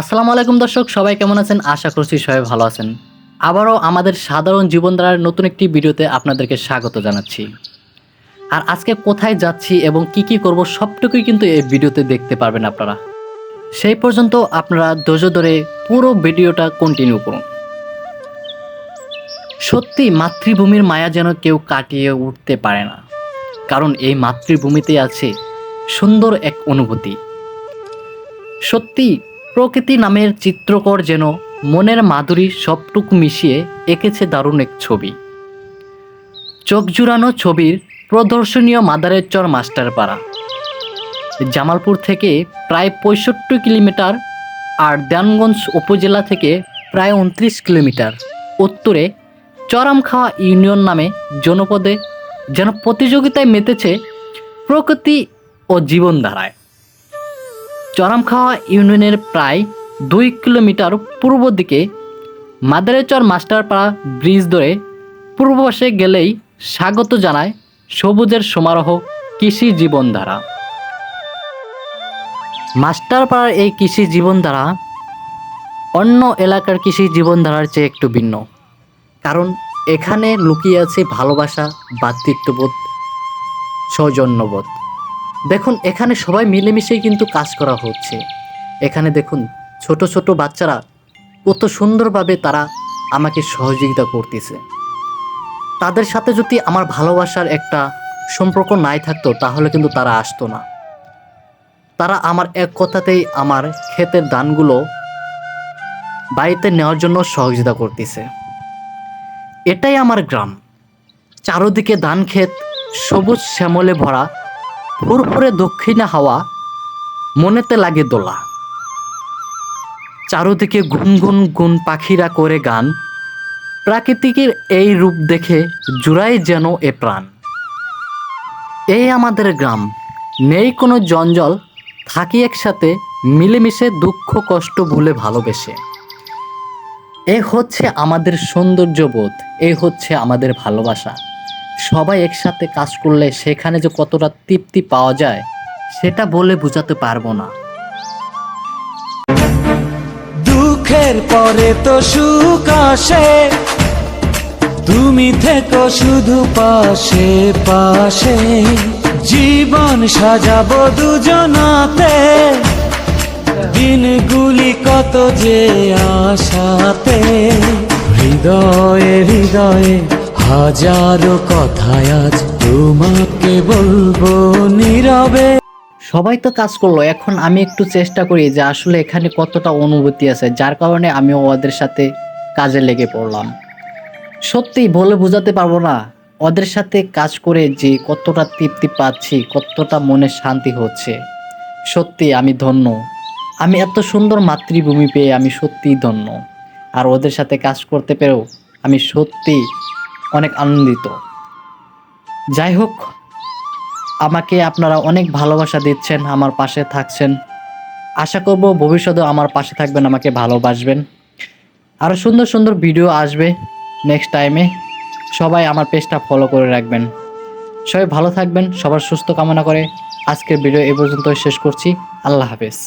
আসসালামু আলাইকুম দর্শক, সবাই কেমন আছেন? আশা করছি সবাই ভালো আছেন। আবারও আমাদের সাধারণ জীবনধারার নতুন একটি ভিডিওতে আপনাদেরকে স্বাগত জানাচ্ছি। আর আজকে কোথায় যাচ্ছি এবং কি কি করব সবটুকুই কিন্তু এই ভিডিওতে দেখতে পারবেন আপনারা। সেই পর্যন্ত আপনারা ধৈর্য ধরে পুরো ভিডিওটা কন্টিনিউ করুন। সত্যি মাতৃভূমির মায়া যেন কেউ কাটিয়ে উঠতে পারে না। কারণ এই মাতৃভূমিতে আছে সুন্দর এক অনুভূতি। সত্যি প্রকৃতি নামের চিত্রকর যেন মনের মাধুরী সবটুকু মিশিয়ে এঁকেছে দারুণ এক ছবি। চোখ জুড়ানো ছবির প্রদর্শনীয় মাদারের চর মাস্টারপাড়া। জামালপুর থেকে প্রায় পঁয়ষট্টি কিলোমিটার আর দেয়ানগঞ্জ উপজেলা থেকে প্রায় উনত্রিশ কিলোমিটার। উত্তরে চরামখাওয়া ইউনিয়ন নামে জনপদে যেন প্রতিযোগিতায় মেতেছে প্রকৃতি ও জীবনধারায়। চরামখাওয়া ইউনিয়নের প্রায় দুই কিলোমিটার পূর্ব দিকে মাদারেচর মাস্টারপাড়া ব্রিজ ধরে পূর্ব পাশে গেলেই স্বাগত জানায় সবুজের সমারোহ কৃষি জীবনধারা। মাস্টারপাড়ার এই কৃষি জীবনধারা অন্য এলাকার কৃষি জীবনধারার চেয়ে একটু ভিন্ন। কারণ এখানে লুকিয়ে আছে ভালোবাসা ভ্রাতৃত্ববোধ সৌজন্যবোধ। দেখুন, এখানে সবাই মিলেমিশেই কিন্তু কাজ করা হচ্ছে। এখানে দেখুন, ছোট ছোট বাচ্চারা কত সুন্দরভাবে তারা আমাকে সহযোগিতা করতেছে। তাদের সাথে যদি আমার ভালোবাসার একটা সম্পর্ক নাই থাকতো, তাহলে কিন্তু তারা আসতো না। তারা আমার এক কথাতেই আমার ক্ষেতের দানগুলো বাড়িতে নেওয়ার জন্য সহযোগিতা করতেছে। এটাই আমার গ্রাম। চারদিকে ধান ক্ষেত, সবুজ শ্যামলে ভরা ফুরফুরে দক্ষিণে হাওয়া, মনেতে লাগে দোলা। চারদিকে গুনগুন গুন পাখিরা করে গান, প্রাকৃতিকের এই রূপ দেখে জুড়াই যেন এ প্রাণ। এই আমাদের গ্রাম, নেই কোনো জঞ্জল, থাকি একসাথে মিলেমিশে দুঃখ কষ্ট ভুলে ভালোবেসে। এ হচ্ছে আমাদের সৌন্দর্যবোধ, এ হচ্ছে আমাদের ভালোবাসা। সবাই একসাথে কাজ করলে সেখানে যে কতটা তৃপ্তি পাওয়া যায়, সেটা বলে বোঝাতে পারব না। দুঃখের পরে তো সুখ আসে, তুমি থেকো শুধু পাশে পাশে। জীবন সাজাবো দুজনাতে, দিনগুলি কত যে আশাতে। হৃদয়ে হৃদয়ে হাজারো কথায় আজ তোমাকে বলব নীরবে। সবাই তো কাজ করল, এখন আমি একটু চেষ্টা করি যে আসলে এখানে কতটা অনুভূতি আছে, যার কারণে আমি ওদের সাথে কাজে লেগে পড়লাম। সত্যি বলে বোঝাতে পারব না, ওদের সাথে কাজ করে যে কতটা তৃপ্তি পাচ্ছি, কতটা মনে শান্তি হচ্ছে। সত্যি আমি ধন্য। আমি এত সুন্দর মাতৃভূমি পেয়ে আমি সত্যিই ধন্য। আর ওদের সাথে কাজ করতে পেরেও আমি সত্যি অনেক আনন্দিত। যাই হোক আমাকে আপনারা অনেক ভালোবাসা দিচ্ছেন, আমার পাশে থাকছেন। আশা করব ভবিষ্যতেও আমার পাশে থাকবেন, আমাকে ভালোবাসবেন। আরও সুন্দর সুন্দর ভিডিও আসবে নেক্সট টাইমে সবাই আমার পেজটা ফলো করে রাখবেন। সবাই ভালো থাকবেন, সবার সুস্থ কামনা করে আজকের ভিডিও এ পর্যন্ত শেষ করছি। আল্লাহ হাফেজ।